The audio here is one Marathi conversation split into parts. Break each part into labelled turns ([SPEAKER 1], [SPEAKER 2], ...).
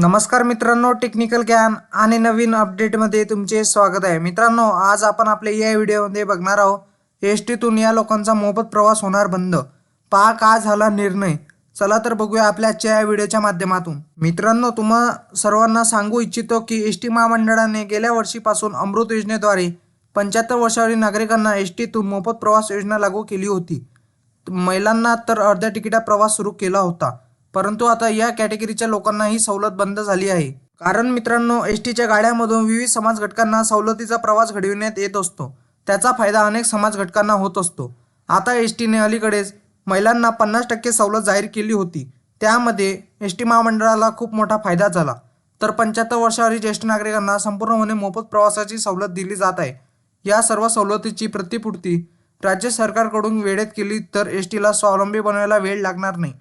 [SPEAKER 1] नमस्कार मित्रांनो टेक्निकल ज्ञान आणि नवीन अपडेटमध्ये तुमचे स्वागत आहे. मित्रांनो आज आपण आपल्या या व्हिडिओमध्ये बघणार आहोत एस टीतून या लोकांचा मोफत प्रवास होणार बंद. पहा का झाला निर्णय? चला तर बघूया आपल्या आजच्या या व्हिडिओच्या माध्यमातून. मित्रांनो तुम्हा सर्वांना सांगू इच्छितो की एस टी महामंडळाने गेल्या वर्षीपासून अमृत योजनेद्वारे पंच्याहत्तर वर्षावरील नागरिकांना एस टीतून मोफत प्रवास योजना लागू केली होती. महिलांना तर अर्ध्या तिकिटा प्रवास सुरू केला होता. परंतु आता या कॅटेगरीच्या लोकांना ही सवलत बंद झाली आहे. कारण मित्रांनो एस टीच्या गाड्यामधून विविध समाज घटकांना सवलतीचा प्रवास घडविण्यात येत असतो. त्याचा फायदा अनेक समाज घटकांना होत असतो. आता एस टीने अलीकडेच महिलांना पन्नास टक्के सवलत जाहीर केली होती. त्यामध्ये एस टी महामंडळाला खूप मोठा फायदा झाला. तर पंच्याहत्तर वर्षावरील ज्येष्ठ नागरिकांना संपूर्णपणे मोफत प्रवासाची सवलत दिली जात आहे. या सर्व सवलतीची प्रतिपूर्ती राज्य सरकारकडून वेळेत केली तर एस टीला स्वावलंबी बनवायला वेळ लागणार नाही.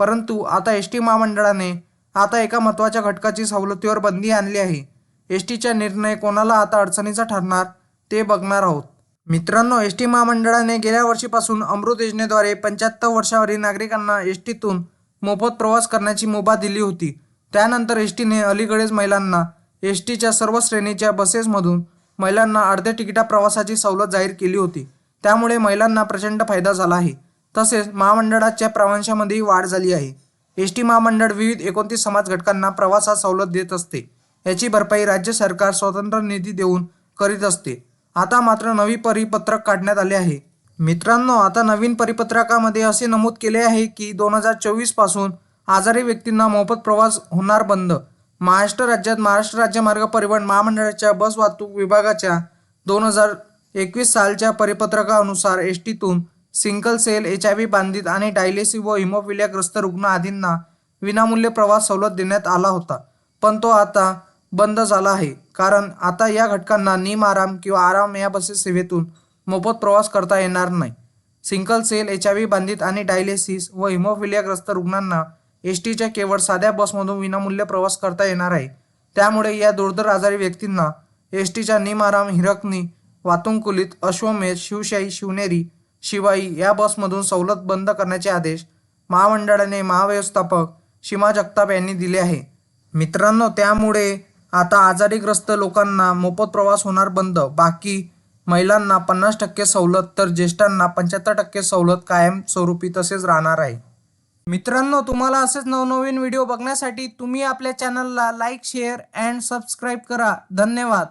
[SPEAKER 1] परंतु आता एस टी महामंडळाने आता एका महत्त्वाच्या घटकाची सवलतीवर बंदी आणली आहे. एस टीचा निर्णय कोणाला आता अडचणीचा ठरणार ते बघणार आहोत. मित्रांनो एस टी महामंडळाने गेल्या वर्षीपासून अमृत योजनेद्वारे पंच्याहत्तर वर्षावरील नागरिकांना एस टीतून मोफत प्रवास करण्याची मुभा दिली होती. त्यानंतर एस टीने अलीकडेच महिलांना एस टीच्या सर्व श्रेणीच्या बसेसमधून महिलांना अर्ध्या तिकिटा प्रवासाची सवलत जाहीर केली होती. त्यामुळे महिलांना प्रचंड फायदा झाला आहे. तसेच महामंडळाच्या प्रवाशांमध्येही वाढ झाली आहे. एस टी महामंडळ विविध एकोणतीस समाज घटकांना प्रवासात सवलत देत असते. याची भरपाई राज्य सरकार स्वतंत्र निधी देऊन करीत असते. आता मात्र नवी परिपत्रक काढण्यात आले आहे. मित्रांनो आता नवीन परिपत्रकामध्ये असे नमूद केले आहे की दोन हजार चोवीसपासून आजारी व्यक्तींना मोफत प्रवास होणार बंद. महाराष्ट्र राज्यात महाराष्ट्र राज्य मार्ग परिवहन महामंडळाच्या बस वाहतूक विभागाच्या दोन हजार एकवीस सालच्या परिपत्रकानुसार S टीतून sickle cell H I V बाधित आणि डायलिसिस व हिमोफिलियाग्रस्त रुग्ण आदींना विनामूल्य प्रवास सवलत देण्यात आला होता. पण तो आता बंद झाला आहे. कारण आता या घटकांना निम आराम किंवा आराम या बसेस सेवेतून मोफत प्रवास करता येणार नाही. Sickle cell H I V बाधित आणि डायलिसिस व हिमोफिलियाग्रस्त रुग्णांना एस टीच्या केवळ साध्या बसमधून विनामूल्य प्रवास करता येणार आहे. त्यामुळे या दुर्धर आजारी व्यक्तींना एस टीच्या निम आराम हिरकणी वातुंकुलीत अश्वमेध शिवशाही शिवनेरी शिवाई या बसमधून सवलत बंद करण्याचे आदेश महामंडळाने महाव्यवस्थापक सीमा जगताप यांनी दिले आहे. मित्रांनो त्यामुळे आता आजारीग्रस्त लोकांना मोफत प्रवास होणार बंद. बाकी महिलांना पन्नास टक्के सवलत तर ज्येष्ठांना पंच्याहत्तर टक्के सवलत कायम स्वरूपी तसेच राहणार आहे. मित्रांनो तुम्हाला असेच नवनवीन व्हिडिओ बघण्यासाठी तुम्ही आपल्या चॅनलला लाईक शेअर अँड सबस्क्राईब करा. धन्यवाद.